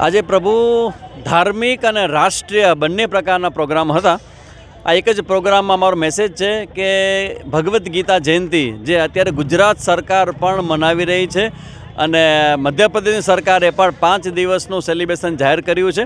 આજે પ્રભુ ધાર્મિક અને રાષ્ટ્રીય બંને પ્રકારના પ્રોગ્રામ હતા. આ એક જ પ્રોગ્રામમાં મારો મેસેજ છે કે ભગવદ્ ગીતા જયંતિ, જે અત્યારે ગુજરાત સરકાર પણ મનાવી રહી છે અને મધ્યપ્રદેશની સરકારે પણ પાંચ દિવસનું સેલિબ્રેશન જાહેર કર્યું છે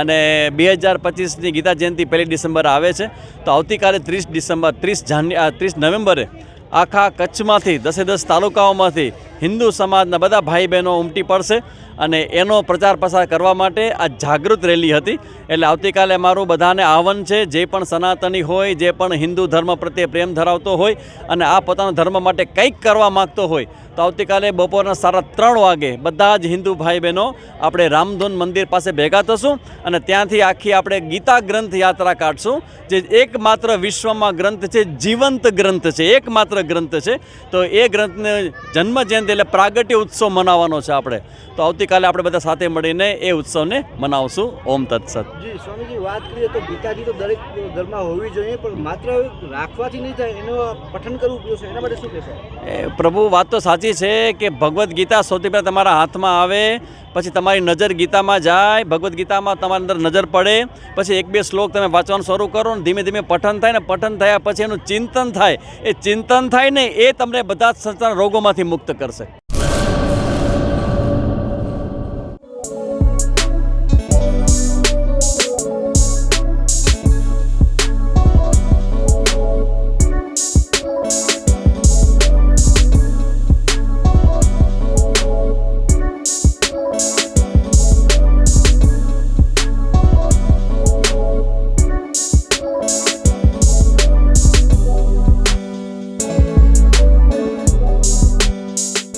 અને બે હજાર પચીસની ગીતા જયંતિ પહેલી ડિસેમ્બર આવે છે. તો આવતીકાલે ત્રીસ ડિસેમ્બર, ત્રીસ જાન્યુ ત્રીસ નવેમ્બરે આખા કચ્છમાંથી, દસે દસ તાલુકાઓમાંથી હિન્દુ સમાજના બધા ભાઈ બહેનો ઉમટી પડશે અને એનો પ્રચાર પ્રસાર કરવા માટે આ જાગૃત રેલી હતી. એટલે આવતીકાલે મારું બધાને આહવાન છે, જે પણ સનાતની હોય, જે પણ હિન્દુ ધર્મ પ્રત્યે પ્રેમ ધરાવતો હોય અને આ પોતાના ધર્મ માટે કંઈક કરવા માગતો હોય, તો આવતીકાલે બપોરના સાડા ત્રણ વાગે બધા જ હિન્દુ ભાઈ બહેનો આપણે રામધૂન મંદિર પાસે ભેગા થશું અને ત્યાંથી આખી આપણે ગીતા ગ્રંથ યાત્રા કાઢશું, જે એકમાત્ર વિશ્વમાં ગ્રંથ છે, જીવંત ગ્રંથ છે, એકમાત્ર ગ્રંથ છે. તો એ ગ્રંથને જન્મ જયંતિ એટલે પ્રાગટ્ય ઉત્સવ મનાવવાનો છે આપણે. તો આવતીકાલે આપણે બધા સાથે મળીને એ ઉત્સવને મનાવશું. ઓમ તત્સત. જી સ્વામીજી વાત કરીએ તો ગીતાજી તો દરેક ઘરમાં હોવી જોઈએ પણ માત્ર રાખવાથી નહીં થાય એનું પઠન કરવું પડશે એના માટે શું કહેશો? પ્રભુ વાત તો સાચી છે કે ભગવદ્ ગીતા સૌથી પહેલાં તમારા હાથમાં આવે પછી તમારી નજર ગીતામાં જાય ભગવદ્ ગીતામાં તમારી અંદર નજર પડે પછી એક બે શ્લોક તમે વાંચવાનું શરૂ કરો ને ધીમે ધીમે પઠન થાય ને પઠન થયા પછી એનું ચિંતન થાય. એ ચિંતન થાય ને એ તમને બધા જ સંસારના રોગોમાંથી મુક્ત કરશે. Одеси.